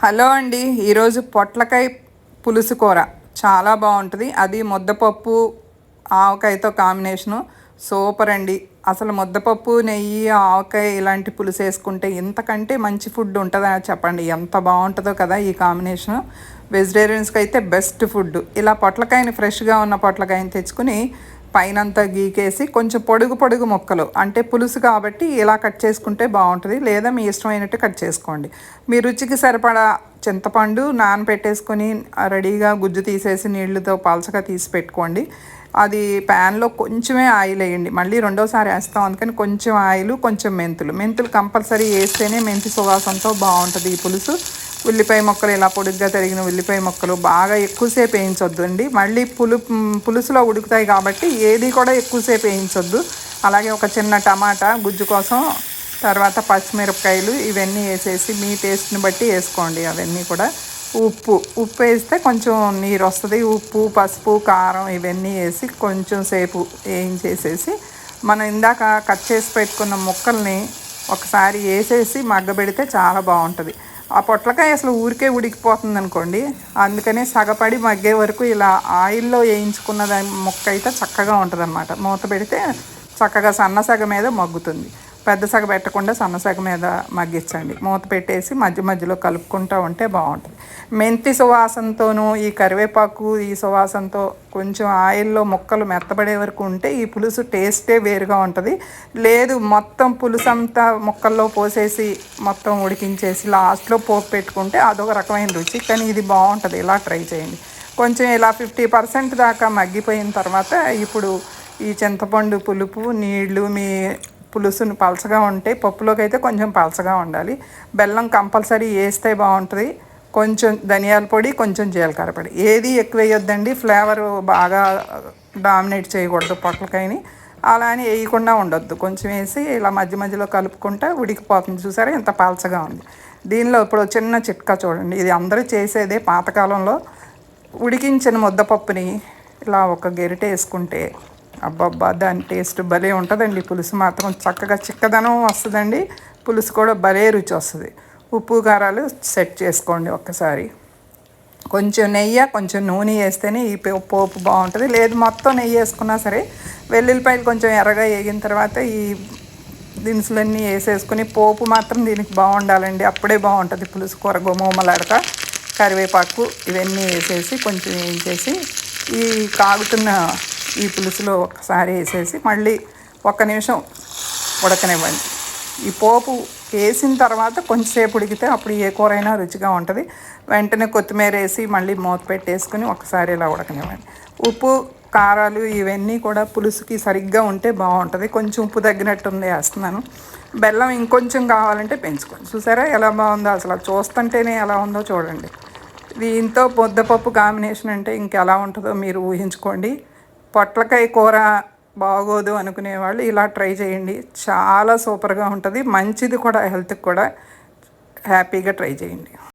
Hello అండి ఈరోజు పొట్లకాయ పులుసు కూర. చాలా బాగుంటుంది. అది ముద్దపప్పు ఆవకాయతో కాంబినేషను. సూపర్ అండి. అసలు ముద్దపప్పు నెయ్యి ఆవకాయ ఇలాంటి పులుసు వేసుకుంటే ఇంతకంటే మంచి ఫుడ్ ఉంటుందా చెప్పండి. ఎంత బాగుంటుందో కదా ఈ కాంబినేషను. వెజిటేరియన్స్కి అయితే బెస్ట్ ఫుడ్ ఇలా పొట్లకాయని ఫ్రెష్గా ఉన్న పొట్లకాయని తెచ్చుకుని పైనంతా గీకేసి కొంచెం పొడుగు పొడుగు ముక్కలు అంటే పులుసు కాబట్టి ఇలా కట్ చేసుకుంటే బాగుంటుంది లేదా మీ ఇష్టమైనట్టు కట్ చేసుకోండి. మీ రుచికి సరిపడా చింతపండు నానబెట్టేసుకొని రెడీగా గుజ్జు తీసేసి నీళ్ళతో పలచగా తీసి పెట్టుకోండి. అది ప్యాన్లో కొంచెమే ఆయిల్ వేయండి. మళ్ళీ రెండోసారి వేస్తాం. అందుకని కొంచెం ఆయిల్ కొంచెం మెంతులు. మెంతులు కంపల్సరీ వేస్తేనే మెంతి సువాసనతో బాగుంటుంది ఈ పులుసు. ఉల్లిపాయ మొక్కలు ఇలా పొడుగ్గా తరిగిన ఉల్లిపాయ మొక్కలు బాగా ఎక్కువసేపు వేయించొద్దు అండి మళ్ళీ పులు పులుసులో ఉడుకుతాయి కాబట్టి ఏది కూడా ఎక్కువసేపు వేయించొద్దు. అలాగే ఒక చిన్న టమాటా గుజ్జు కోసం తర్వాత పచ్చిమిరపకాయలు ఇవన్నీ వేసేసి మీ టేస్ట్ని బట్టి వేసుకోండి. అవన్నీ కూడా ఉప్పు ఉప్పు వేస్తే కొంచెం నీరు వస్తుంది. ఉప్పు పసుపు కారం ఇవన్నీ వేసి కొంచెం సేపు వేయించేసేసి మనం ఇందాక కట్ చేసి పెట్టుకున్న ముక్కల్ని ఒకసారి వేసేసి మగ్గబెడితే చాలా బాగుంటుంది. ఆ పొట్లకాయ అసలు ఊరికే ఉడికిపోతుంది అనుకోండి. అందుకనే సగపడి మగ్గే వరకు ఇలా ఆయిల్లో వేయించుకున్న దాని ముక్క అయితే చక్కగా ఉంటుంది అన్నమాట మూత పెడితే చక్కగా సన్న సగ మీద మగ్గుతుంది. పెద్ద సగ పెట్టకుండా సన్న సగ మీద మగ్గించండి. మూత పెట్టేసి మధ్య మధ్యలో కలుపుకుంటూ ఉంటే బాగుంటుంది. మెంతి సువాసనతోనూ ఈ కరివేపాకు ఈ సువాసనతో కొంచెం ఆయిల్లో ముక్కలు మెత్తబడే వరకు ఉంటే ఈ పులుసు టేస్టే వేరుగా ఉంటుంది. లేదు మొత్తం పులుసు అంతా ముక్కల్లో పోసేసి మొత్తం ఉడికించేసి లాస్ట్లో పోపు పెట్టుకుంటే అదొక రకమైన రుచి కానీ ఇది బాగుంటుంది. ఇలా ట్రై చేయండి. కొంచెం ఇలా ఫిఫ్టీ పర్సెంట్ దాకా మగ్గిపోయిన తర్వాత ఇప్పుడు ఈ చింతపండు పులుపు నీళ్ళు మీ పులుసును పలచగా ఉంటే పప్పులోకి అయితే కొంచెం పలచగా ఉండాలి. బెల్లం కంపల్సరీ వేస్తే బాగుంటుంది. కొంచెం ధనియాల పొడి కొంచెం జీలకర్ర పొడి. ఏది ఎక్కువ వేయొద్దండి. ఫ్లేవర్ బాగా డామినేట్ చేయకూడదు పొట్లకాయని. అలా అని వేయకుండా ఉండొద్దు. కొంచెం వేసి ఇలా మధ్య మధ్యలో కలుపుకుంటే ఉడికిపోతుంది. చూసారా? ఎంత పలచగా ఉంది. దీనిలో ఇప్పుడు చిన్న చిట్కా చూడండి. ఇది అందరూ చేసేదే పాతకాలంలో. ఉడికించిన ముద్దపప్పుని ఇలా ఒక గెరిట వేసుకుంటే అబ్బబ్బా దాని టేస్ట్ భలే ఉంటుందండి. పులుసు మాత్రం చక్కగా చిక్కదనం వస్తుందండి. పులుసు కూడా భలే రుచి వస్తుంది. ఉప్పు కారాలు సెట్ చేసుకోండి ఒక్కసారి. కొంచెం నెయ్యి కొంచెం నూనె వేస్తేనే ఈ పోపు బాగుంటుంది. లేదు మొత్తం నెయ్యి వేసుకున్నా సరే వెల్లుల్లిపాయలు కొంచెం ఎర్రగా వేగిన తర్వాత ఈ దినుసులన్నీ వేసేసుకుని పోపు మాత్రం దీనికి బాగుండాలండి. అప్పుడే బాగుంటుంది పులుసు కూర గుమ్మలాడక. కరివేపాకు ఇవన్నీ వేసేసి కొంచెం వేయించేసి ఈ కాగుతున్న ఈ పులుసులో ఒకసారి వేసేసి మళ్ళీ ఒక్క నిమిషం ఉడకనివ్వండి. ఈ పోపు వేసిన తర్వాత కొంచెంసేపు ఉడికితే అప్పుడు ఏ కూర అయినా రుచిగా ఉంటుంది. వెంటనే కొత్తిమీర వేసి మళ్ళీ మూత పెట్టేసుకుని ఒకసారి ఇలా ఉడకనివ్వండి. ఉప్పు కారాలు ఇవన్నీ కూడా పులుసుకి సరిగ్గా ఉంటే బాగుంటుంది. కొంచెం ఉప్పు తగ్గినట్టుంది వేస్తున్నాను. బెల్లం ఇంకొంచెం కావాలంటే పెంచుకోండి. చూసారా ఎలా బాగుందో అసలు చూస్తుంటేనే ఎలా ఉందో చూడండి. దీంతో ముద్దపప్పు కాంబినేషన్ అంటే ఇంకెలా ఉంటుందో మీరు ఊహించుకోండి. పొట్లకాయ కూర బాగోదు అనుకునే వాళ్ళు ఇలా ట్రై చేయండి. చాలా సూపర్గా ఉంటుంది. మంచిది కూడా హెల్త్కి కూడా హ్యాపీగా ట్రై చేయండి.